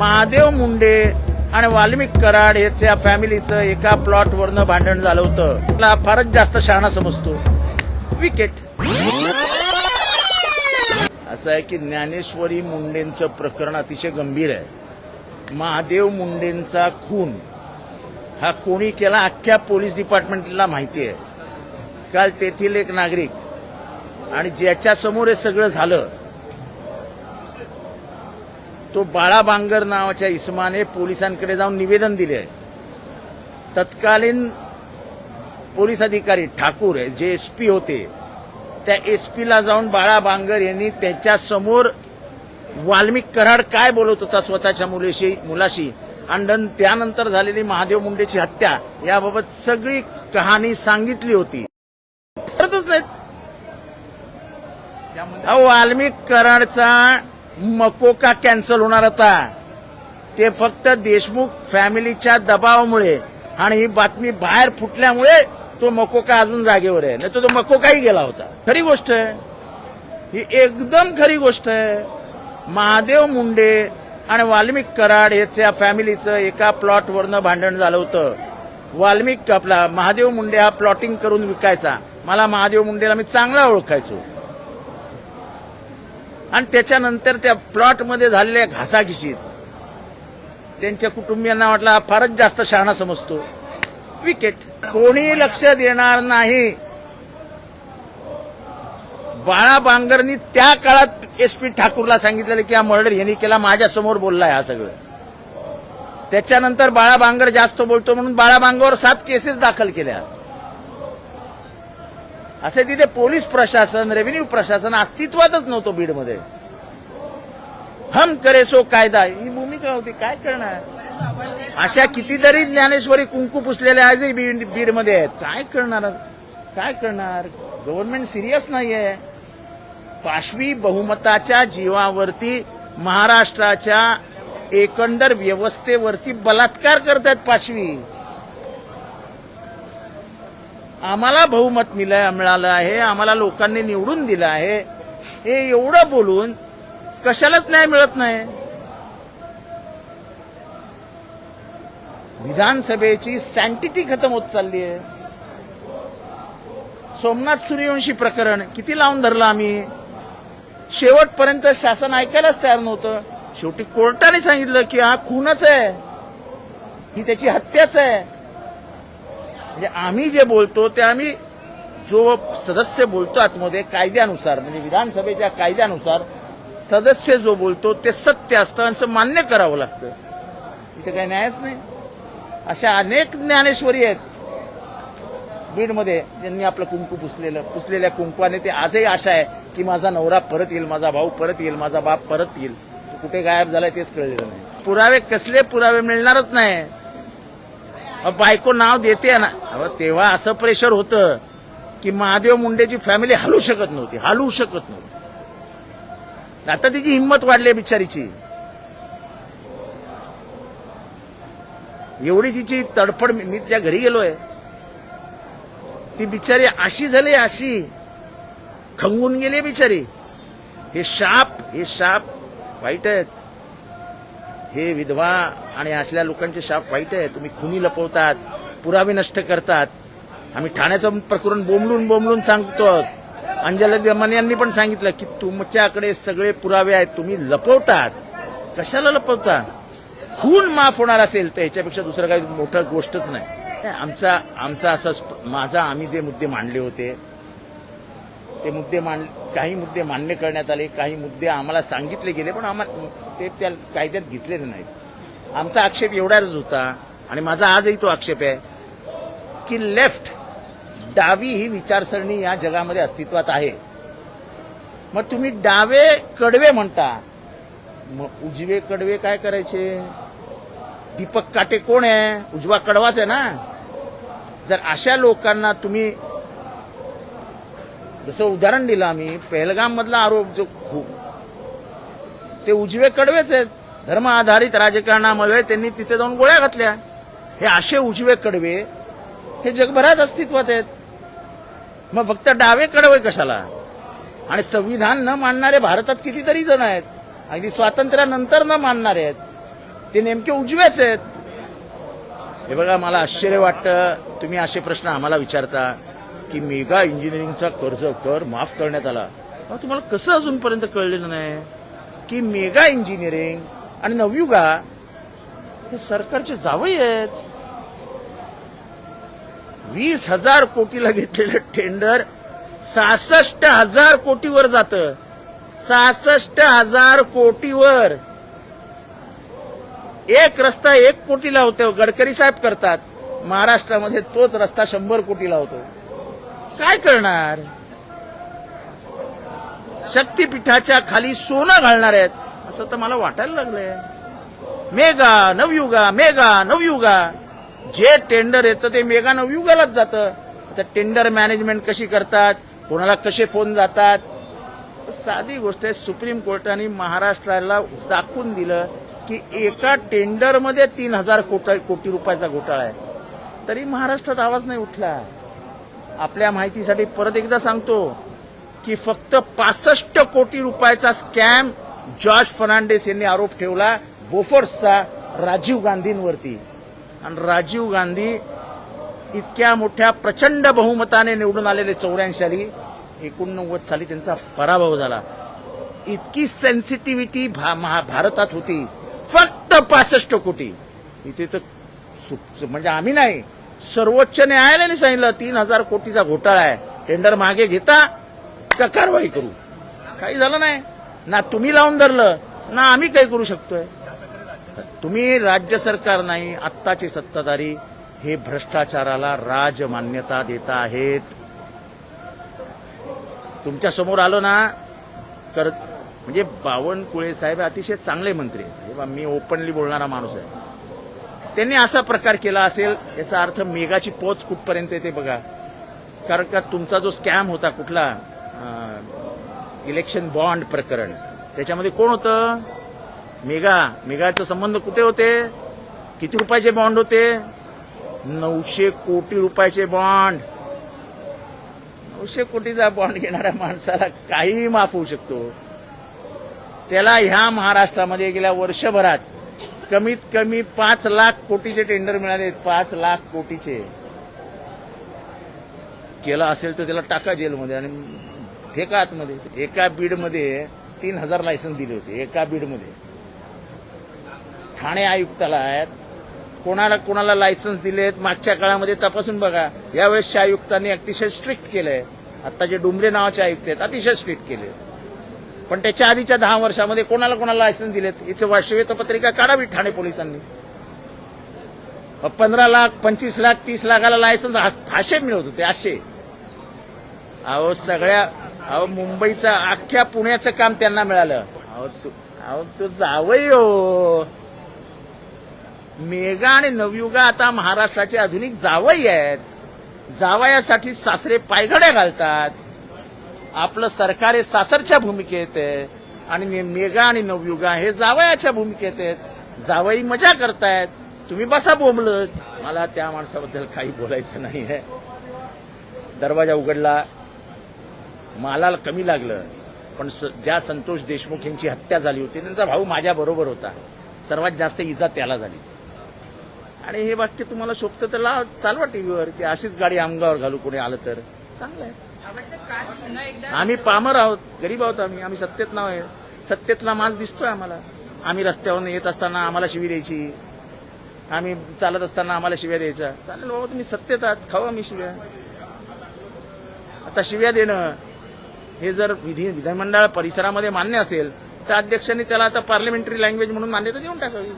महादेव मुंडे आणि वाल्मिक कराड याच्या फॅमिलीचं एका प्लॉटवरनं भांडण झालं होतं. मला फारच जास्त शहाणा समजतो. विकेट असं आहे की ज्ञानेश्वरी मुंडेंचं प्रकरण अतिशय गंभीर आहे. महादेव मुंडेंचा खून. हा कोणी केला अख्ख्या पोलीस डिपार्टमेंटला माहिती आहे. काल तेथील एक नागरिक आणि ज्याच्यासमोर हे सगळं झालं तो बाळा बांगर नावाच्या इसमाने पोलिसांकडे जाऊन निवेदन दिले आहे. तत्कालीन पोलीस अधिकारी ठाकूर आहे, जे एस पी होते त्या एस पीला जाऊन बाळा बांगर यांनी त्याच्यासमोर वाल्मिक कराड काय बोलत होता स्वतःच्या मुलीशी मुलाशी? आणि त्यानंतर झालेली महादेव मुंडेची हत्या याबाबत सगळी कहाणी सांगितली होती. नाहीत अहो, वाल्मिक कराडचा मकोका कॅन्सल होणार होता ते फक्त देशमुख फॅमिलीच्या दबावामुळे आणि ही बातमी बाहेर फुटल्यामुळे तो मकोका अजून जागेवर आहे. नाही तो तो मकोकाही गेला होता. खरी गोष्ट आहे. ही एकदम खरी गोष्ट आहे. महादेव मुंडे आणि वाल्मिक कराड याच्या फॅमिलीचं एका प्लॉटवरनं भांडण झालं होतं. वाल्मिक आपला महादेव मुंडे हा प्लॉटिंग करून विकायचा. मला महादेव मुंडेला मी चांगला ओळखायचो. आणि त्याच्यानंतर त्या प्लॉटमध्ये झालेल्या घासाघिशीत त्यांच्या कुटुंबियांना वाटला फारच जास्त शहाणा समजतो. विकेट कोणी लक्ष देणार नाही. बाळा बांगरनी त्या काळात एस पी ठाकूरला सांगितलेलं की हा मर्डर यांनी केला माझ्यासमोर बोललाय हा सगळं. त्याच्यानंतर बाळा बांगर जास्त बोलतो म्हणून बाळा बांगरवर सात केसेस दाखल केल्या. असे तिथे पोलीस प्रशासन रेव्हेन्यू प्रशासन अस्तित्वातच नव्हतं बीडमध्ये. हम करे सो कायदा. ही भूमिका होती. काय करणार? अशा कितीतरी ज्ञानेश्वरी कुंकू पुसलेल्या आजही बीड बीडमध्ये आहेत. काय करणार? काय करणार? गव्हर्नमेंट सिरियस नाहीये. पाशवी बहुमताच्या जीवावरती महाराष्ट्राच्या एकंदर व्यवस्थेवरती बलात्कार करतायत पाशवी. आम्हाला बहुमत मिळा- मिळालं आहे आम्हाला लोकांनी निवडून दिलं आहे. हे एवढं बोलून कशालाच न्याय मिळत नाही. विधानसभेची सँटिटी खतम होत चालली आहे. सोमनाथ सूर्यवंशी प्रकरण किती लावून धरलं आम्ही? शेवटपर्यंत शासन ऐकायलाच तयार नव्हतं. शेवटी कोर्टाने सांगितलं की हा खूनच आहे. ही त्याची हत्याच आहे. म्हणजे आम्ही जे बोलतो ते आम्ही जो सदस्य बोलतो आतमध्ये कायद्यानुसार म्हणजे विधानसभेच्या कायद्यानुसार सदस्य जो बोलतो ते सत्य असतं आणि असं मान्य करावं लागतं. इथे काही न्यायच नाही. अशा अनेक ज्ञानेश्वरी आहेत. बीडमध्ये ज्यांनी आपलं कुंकू पुसलेलं पुसलेल्या कुंकवाने ते आजही आशा आहे की माझा नवरा परत येईल माझा भाऊ परत येईल माझा बाप परत येईल. कुठे गायब झालाय तेच कळलेलं नाही. पुरावे कसले पुरावे मिळणारच नाही. बायको नाव देते ना. तेव्हा असं प्रेशर होतं की महादेव मुंडेची फॅमिली हलू शकत नव्हती हलू शकत नव्हती. आता तिची हिंमत वाढली बिचारीची. एवढी तिची तडफड मी मी तिच्या घरी गेलोय. ती बिचारी अशी झाली अशी. खंगून गेली बिचारी. हे शाप हे शाप वाईट आहेत. हे विधवा आणि असल्या लोकांचे शाप वाईट आहे. तुम्ही खुनी लपवतात पुरावे नष्ट करतात. आम्ही ठाण्याचं प्रकरण बोंबलून बोंबलून सांगतो. अंजला दमन यांनी पण सांगितलं की तुमच्याकडे सगळे पुरावे आहेत तुम्ही लपवतात. कशाला लपवता? खून माफ होणार असेल तर याच्यापेक्षा दुसरं काही मोठं गोष्टच नाही. आमचा आमचा असा माझा आम्ही जे मुद्दे मांडले होते ते मुद्दे मांड काही मुद्दे मान्य करण्यात आले काही मुद्दे आम्हाला सांगितले गेले पण आम्हाला ते त्या कायद्यात घेतलेले नाहीत. आमचा आक्षेप एवढाच होता आणि माझा आजही तो आक्षेप आहे की लेफ्ट डावी ही विचारसरणी या जगामध्ये अस्तित्वात आहे. मग तुम्ही डावे कडवे म्हणता. मग उजवे कडवे काय करायचे? दीपक काटे कोण आहे? उजवा कडवाच आहे ना? जर अशा लोकांना तुम्ही जसं उदाहरण दिलं आम्ही पहलगाम मधला आरोप जो खूप ते उजवे कडवेच आहेत. धर्म आधारित राजकारणामध्ये त्यांनी तिथे जाऊन गोळ्या घातल्या. हे असे उजवे कडवे हे जगभरात अस्तित्वात आहेत. मग फक्त डावे कडवे कशाला? आणि संविधान न मानणारे भारतात कितीतरी जण आहेत. अगदी स्वातंत्र्यानंतर न मानणारे आहेत. ते नेमके उजवेच आहेत. हे बघा मला आश्चर्य वाटतं. तुम्ही असे प्रश्न आम्हाला विचारता. की मेगा इंजिनिअरिंगचा कर्ज कर माफ करण्यात आला. तुम्हाला कसं अजूनपर्यंत कळलेलं नाही? की मेगा इंजिनिअरिंग आणि नवयुगा हे सरकारचे जावई आहेत. वीस हजार कोटीला घेतलेलं टेंडर सहासष्ट हजार कोटीवर जातं. सहासष्ट हजार कोटीवर. एक रस्ता एक कोटीला होतो गडकरी साहेब करतात. महाराष्ट्रामध्ये तोच रस्ता शंभर कोटीला होतो. काय करणार? शक्तीपीठाच्या खाली सोनं घालणार आहेत. असं तर मला वाटायला लागलंय. Mega Navayuga mega Navayuga. जे टेंडर येतं ते मेगा नवयुगालाच जातं. आता टेंडर मॅनेजमेंट कशी करतात? कोणाला कसे फोन जातात? साधी गोष्ट आहे सुप्रीम कोर्टाने महाराष्ट्राला दाखवून दिलं की एका टेंडरमध्ये तीन हजार कोटा कोटी रुपयाचा घोटाळा आहे. तरी महाराष्ट्रात आवाज नाही उठला. आपल्या माहितीसाठी परत एकदा सांगतो की फक्त पासष्ट कोटी रुपयाचा स्कॅम जॉर्ज फर्नांडिस यांनी आरोप ठेवला बोफर्सचा राजीव गांधींवरती. आणि राजीव गांधी इतक्या मोठ्या प्रचंड बहुमताने निवडून आलेले चौऱ्याऐंशी साली एकोणनव्वद साली त्यांचा पराभव झाला. इतकी सेन्सिटिव्हिटी भा, भारतात होती. फक्त पासष्ट कोटी. इथे तर सु- म्हणजे आम्ही नाही सर्वोच्च न्यायालयाने सांगितलं तीन हजार कोटीचा घोटाळा आहे. टेंडर मागे घेता का कारवाई करू? काही झालं नाही. ना तुम्ही लावून धरलं ना आम्ही काही करू शकतोय. तुम्ही राज्य सरकार नाही आत्ताचे सत्ताधारी हे भ्रष्टाचाराला राजमान्यता देत आहेत. तुमच्यासमोर आलो ना कर म्हणजे बावनकुळे साहेब अतिशय चांगले मंत्री आहेत. मी ओपनली बोलणारा माणूस आहे. त्यांनी असा प्रकार केला असेल याचा अर्थ मेघाची पोच कुठपर्यंत येते बघा. कारण का तुमचा जो स्कॅम होता कुठला? इलेक्शन बॉन्ड प्रकरण. त्याच्यामध्ये कोण होतं? मेगा मेघाचा संबंध कुठे होते? किती रुपयाचे बॉन्ड होते? नऊशे कोटी रुपयाचे बॉन्ड नऊशे कोटीचा बॉन्ड घेणाऱ्या माणसाला काहीही माफ होऊ शकतो. त्याला ह्या महाराष्ट्रामध्ये गेल्या वर्षभरात कमीत कमी पाच लाख कोटीचे टेंडर मिळाले पाच लाख कोटीचे. केलं असेल तर त्याला टाका जेलमध्ये आणि ठेका आतमध्ये. एका बीडमध्ये तीन हजार लायसन्स दिले होते एका बीडमध्ये. ठाणे आयुक्ताला आहेत. कोणाला कोणाला लायसन्स दिलेत मागच्या काळामध्ये तपासून बघा. यावेळेसच्या आयुक्तांनी अतिशय स्ट्रिक्ट केलंय. आता जे डुमरे नावाचे आयुक्त आहेत अतिशय स्ट्रिक्ट केले पण त्याच्या आधीच्या दहा वर्षामध्ये कोणाला कोणाला लायसन्स दिलेत? याचं श्वेतपत्रिका काढावी ठाणे पोलिसांनी. पंधरा लाख पंचवीस लाख तीस लाखाला लायसन्स फाशे मिळत होते असे. अहो सगळ्या अहो मुंबईचं अख्ख्या पुण्याचं काम त्यांना मिळालं. अहो तू अहो तो जावई हो. मेगा आणि नवयुगा आता महाराष्ट्राचे आधुनिक जावई आहेत. जावयासाठी सासरे पायघड्या घालतात. आपलं सरकार हे सासरच्या भूमिकेत आहे आणि ने- मेगा आणि नवयुगा हे जावयाच्या भूमिकेत आहेत. जावई मजा करतायत. तुम्ही बसा बोंबलत. मला त्या माणसाबद्दल काही बोलायचं नाही आहे दरवाजा उघडला. मालाला कमी लागलं. पण स- ज्या संतोष देशमुख यांची हत्या झाली होती त्यांचा भाऊ माझ्या बरोबर होता. सर्वात जास्त इजा त्याला झाली. आणि हे वाक्य तुम्हाला शोभतं तर ला चालवा टीव्हीवर की अशीच गाडी अंगावर घालू कोणी आलं तर. चांगलं आहे. आम्ही पामर आहोत गरीब आहोत आम्ही. आम्ही सत्तेत नाव आहे. सत्तेतला माज दिसतोय आम्हाला. आम्ही रस्त्यावरून येत असताना आम्हाला शिवी द्यायची. आम्ही चालत असताना आम्हाला शिव्या द्यायच्या. चालेल बाबा तुम्ही सत्तेत आहात. खाऊ आम्ही शिव्या. आता शिव्या देणं हे जर विधी विधानमंडळ परिसरामध्ये मान्य असेल तर अध्यक्षांनी त्याला आता पार्लमेंटरी लँग्वेज म्हणून मान्यता देऊन टाकावी.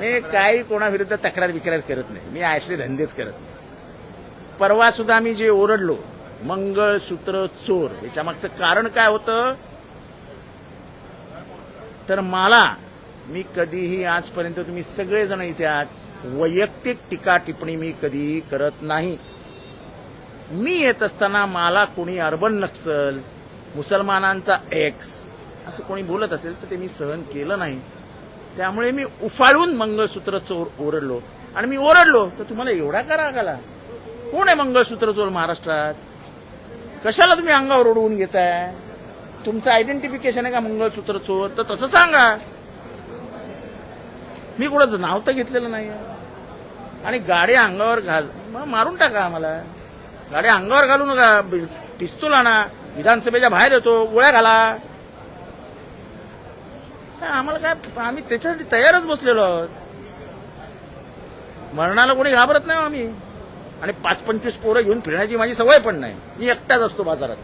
मी काही कोणाविरुद्ध तक्रार विक्रार करत नाही. मी असले धंदेच करत नाही. परवा सुद्धा मी जे ओरडलो मंगळसूत्र चोर. याच्या मागचं कारण काय होतं? तर मला मी कधीही आजपर्यंत तुम्ही सगळेजण इथे आहात वैयक्तिक टीका टिप्पणी मी कधीही करत नाही. मी येत असताना मला कोणी अर्बन नक्सल मुसलमानांचा एक्स असं कोणी बोलत असेल तर ते मी सहन केलं नाही. त्यामुळे मी उफाळून मंगळसूत्र चोर ओरडलो. आणि मी ओरडलो तर तुम्हाला एवढा का राग आला? कोण आहे मंगळसूत्र चोर महाराष्ट्रात? कशाला तुम्ही अंगावर ओढवून घेताय? तुमचं आयडेंटिफिकेशन आहे का मंगळसूत्र चोर? तर तसं सांगा. मी कुणाचं नाव तर घेतलेलं नाही आणि गाडी अंगावर घाल मग मारून टाका आम्हाला. गाडी अंगावर घालू नका. पिस्तूल आणा. विधानसभेच्या बाहेर येतो. गोळ्या घाला. काय आम्हाला काय आम्ही त्याच्यासाठी तयारच बसलेलो आहोत. मरणाला कोणी घाबरत नाही हो आम्ही. आणि पाच पंचवीस पोरं घेऊन फिरण्याची माझी सवय पण नाही. मी एकटाच असतो बाजारात.